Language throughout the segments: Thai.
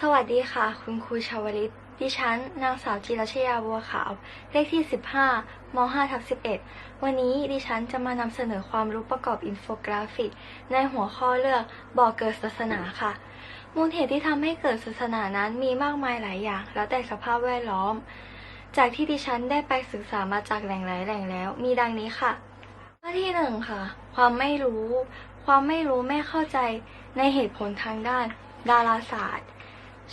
สวัสดีค่ะ คุณครูชาวลิต ดิฉัน นางสาวจิรชยาบัวขาว เลขที่ 15ม5ทับ11 วันนี้ดิฉันจะมานำเสนอความรู้ประกอบอินโฟกราฟิก ในหัวข้อเลือกบ่อเกิดศาสนาค่ะ มูลเหตุที่ทำให้เกิดศาสนานั้นมีมากมายหลายอย่าง แล้วแต่สภาพแวดล้อม จากที่ดิฉันได้ไปศึกษามาจากแหล่งหลายแหล่งแล้ว มีดังนี้ค่ะ ข้อที่หนึ่งค่ะ ความไม่รู้ ความไม่รู้ไม่เข้าใจในเหตุผลทางด้าน ดาราศาสตร์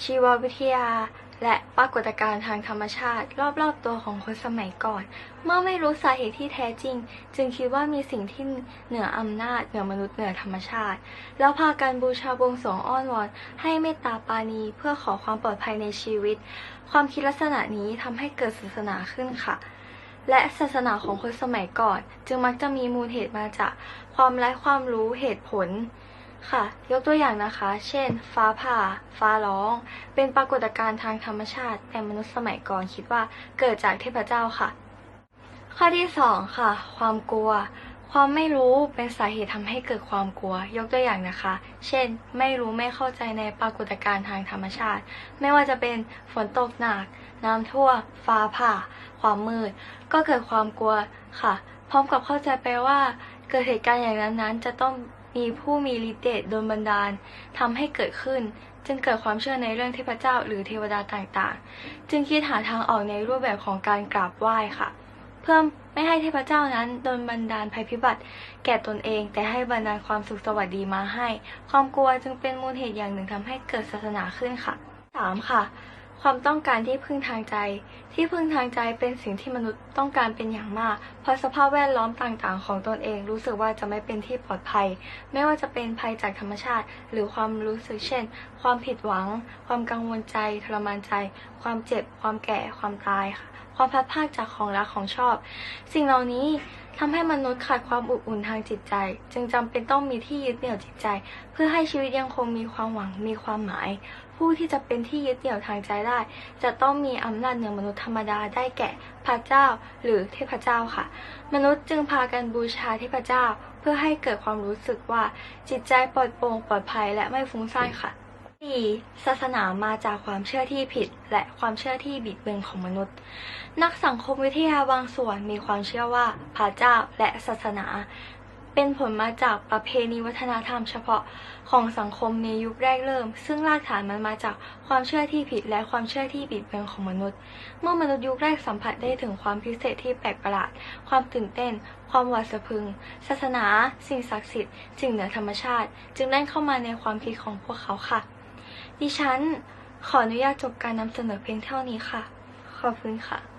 ชีววิทยา และปรากฏการณ์ทางธรรมชาติ รอบๆตัวของคนสมัยก่อน เมื่อไม่รู้สาเหตุที่แท้จริง จึงคิดว่ามีสิ่งที่เหนืออำนาจเหนือมนุษย์เหนือธรรมชาติ แล้วพากันบูชาบวงสรวงอ้อนวอน ให้เมตตาปาณีเพื่อขอความปลอดภัยในชีวิต ความคิดลักษณะนี้ทำให้เกิดศาสนาขึ้นค่ะและศาสนาของคนสมัยก่อน จึงมักจะมีมูลเหตุมาจากความไร้ความรู้เหตุผล ค่ะ ยกตัวอย่างนะคะ เช่น ฟ้าผ่า ฟ้าร้อง เป็นปรากฏการณ์ทางธรรมชาติ แต่มนุษย์สมัยก่อนคิดว่าเกิดจากเทพเจ้าค่ะ ข้อที่สองค่ะ ความกลัว ความไม่รู้เป็นสาเหตุทำให้เกิดความกลัว ยกตัวอย่างนะคะ เช่น ไม่รู้ไม่เข้าใจในปรากฏการณ์ทางธรรมชาติ ไม่ว่าจะเป็นฝนตกหนัก น้ำท่วม ฟ้าผ่า ความมืด ก็เกิดความกลัวค่ะ พร้อมกับเข้าใจไปว่าเกิดเหตุการณ์อย่างนั้นนั้นๆจะต้อง มีผู้มีฤทธิ์เดชโดนบันดาลทำให้เกิดขึ้น จึงเกิดความเชื่อในเรื่องเทพเจ้าหรือเทวดาต่างๆ จึงคิดหาทางออกในรูปแบบของการกราบไหว้ค่ะ เพื่อไม่ให้เทพเจ้านั้นโดนบันดาลภัยพิบัติ แก่ตนเอง แต่ให้บันดาลความสุขสวัสดีมาให้ ความกลัวจึงเป็นมูลเหตุอย่างหนึ่งทำให้เกิดศาสนาขึ้นค่ะ 3. ค่ะ ความต้องการที่พึ่งทางใจ ที่พึ่งทางใจเป็นสิ่งที่มนุษย์ต้องการเป็นอย่างมาก เพราะสภาพแวดล้อมต่างๆ ของตนเองรู้สึกว่าจะไม่เป็นที่ปลอดภัย ไม่ว่าจะเป็นภัยจากธรรมชาติ หรือความรู้สึกเช่น ความผิดหวัง ความกังวลใจ ทรมานใจ ความเจ็บ ความแก่ ความตายค่ะ ความพลัดพรากจากของรักของชอบ สิ่งเหล่านี้ ทำให้มนุษย์ขาดความอบอุ่นทางจิตใจ จึงจำเป็นต้องมีที่ยึดเหนี่ยวจิตใจ เพื่อให้ชีวิตยังคงมีความหวังมีความหมาย ผู้ที่จะเป็นที่ยึดเหนี่ยวทางใจได้ จะต้องมีอำนาจเหนือมนุษย์ธรรมดาได้แก่พระเจ้า หรือเทพเจ้าค่ะ มนุษย์จึงพากันบูชาเทพเจ้า เพื่อให้เกิดความรู้สึกว่าจิตใจปลอดโปร่งปลอดภัยและไม่ฟุ้งซ่านค่ะ 4. ศาสนามาจากความเชื่อที่ผิด และความเชื่อที่บิดเบือนของมนุษย์ นักสังคมวิทยาบางส่วนมีความเชื่อว่าพระเจ้าและศาสนา เป็นผลมาจากประเพณีวัฒนธรรมเฉพาะของสังคมในยุคแรกเริ่ม ซึ่งรากฐานมันมาจากความเชื่อที่ผิดและความเชื่อที่บิดเบือนของมนุษย์ เมื่อมนุษย์ยุคแรกสัมผัสได้ถึงความพิเศษที่แปลกประหลาด ความตื่นเต้น ความหวาดสะพึง ศาสนา สิ่งศักดิ์สิทธิ์สิ่งเหนือธรรมชาติ จึงได้เข้ามาในความคิดของพวกเขาค่ะ ดิฉันขออนุญาตจบการนำเสนอเพียงเท่านี้ค่ะ ขอบคุณค่ะ